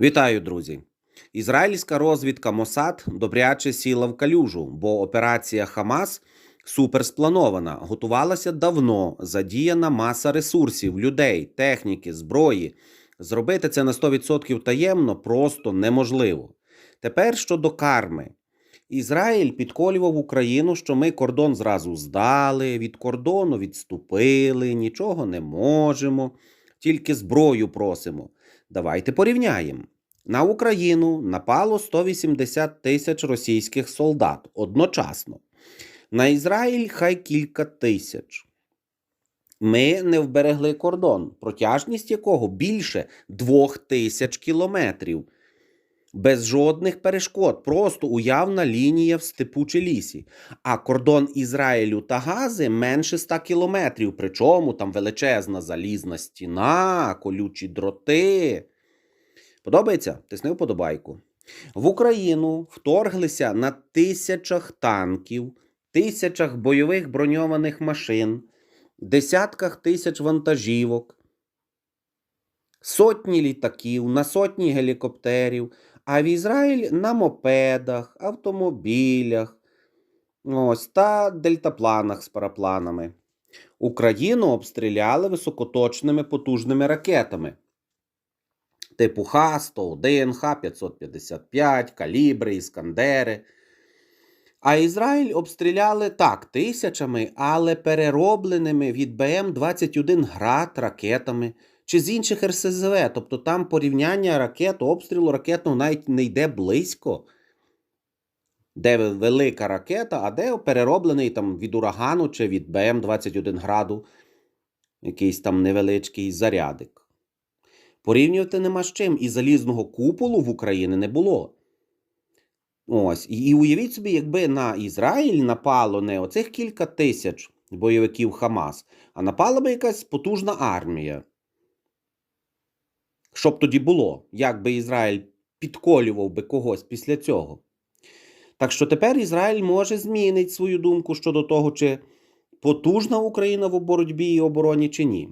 Вітаю, друзі! Ізраїльська розвідка Мосад добряче сіла в калюжу, бо операція Хамас суперспланована, готувалася давно, задіяна маса ресурсів, людей, техніки, зброї. Зробити це на 100% таємно просто неможливо. Тепер щодо карми. Ізраїль підколював Україну, що ми кордон зразу здали, від кордону відступили, нічого не можемо, тільки зброю просимо. Давайте порівняємо. На Україну напало 180 тисяч російських солдат одночасно. На Ізраїль хай кілька тисяч. Ми не вберегли кордон, протяжність якого більше двох тисяч кілометрів. Без жодних перешкод, просто уявна лінія в степу чи лісі. А кордон Ізраїлю та Гази менше 100 кілометрів, причому там величезна залізна стіна, колючі дроти. Подобається? Тисни вподобайку. В Україну вторглися на тисячах танків, тисячах бойових броньованих машин, десятках тисяч вантажівок, сотні літаків, на сотні гелікоптерів, а в Ізраїль на мопедах, автомобілях ось, та дельтапланах з парапланами. Україну обстріляли високоточними потужними ракетами типу Х-101, Х-555, Калібри, Іскандери. А Ізраїль обстріляли так, тисячами, але переробленими від БМ-21 град ракетами чи з інших РСЗВ. Тобто там порівняння ракет, обстрілу ракетного навіть не йде близько. Де велика ракета, а де перероблений там від урагану чи від БМ-21 граду якийсь там невеличкий зарядик. Порівнювати нема з чим, і залізного куполу в Україні не було. Ось. І, уявіть собі, якби на Ізраїль напало не оцих кілька тисяч бойовиків Хамас, а напала би якась потужна армія. Що б тоді було? Як би Ізраїль підколював би когось після цього? Так що тепер Ізраїль може змінити свою думку щодо того, чи потужна Україна в боротьбі і обороні, чи ні.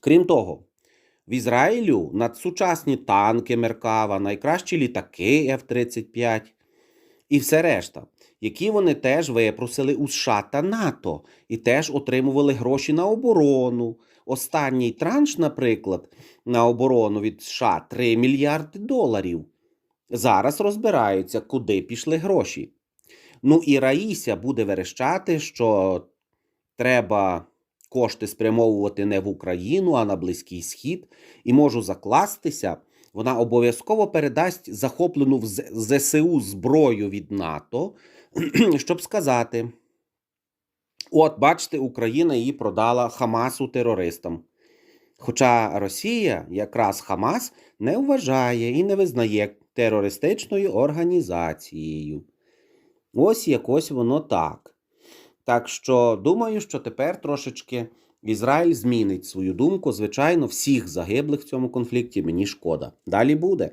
Крім того, в Ізраїлю надсучасні танки Меркава, найкращі літаки F-35 і все решта, які вони теж випросили у США та НАТО і теж отримували гроші на оборону. Останній транш, наприклад, на оборону від США 3 мільярди доларів. Зараз розбираються, куди пішли гроші. Ну і Раїся буде верещати, що треба кошти спрямовувати не в Україну, а на Близький Схід, і можу закластися, вона обов'язково передасть захоплену в ЗСУ зброю від НАТО, щоб сказати: от, бачите, Україна її продала Хамасу терористам. Хоча Росія якраз Хамас не вважає і не визнає терористичною організацією. Ось якось воно так. Так що думаю, що тепер трошечки Ізраїль змінить свою думку. Звичайно, всіх загиблих в цьому конфлікті мені шкода. Далі буде.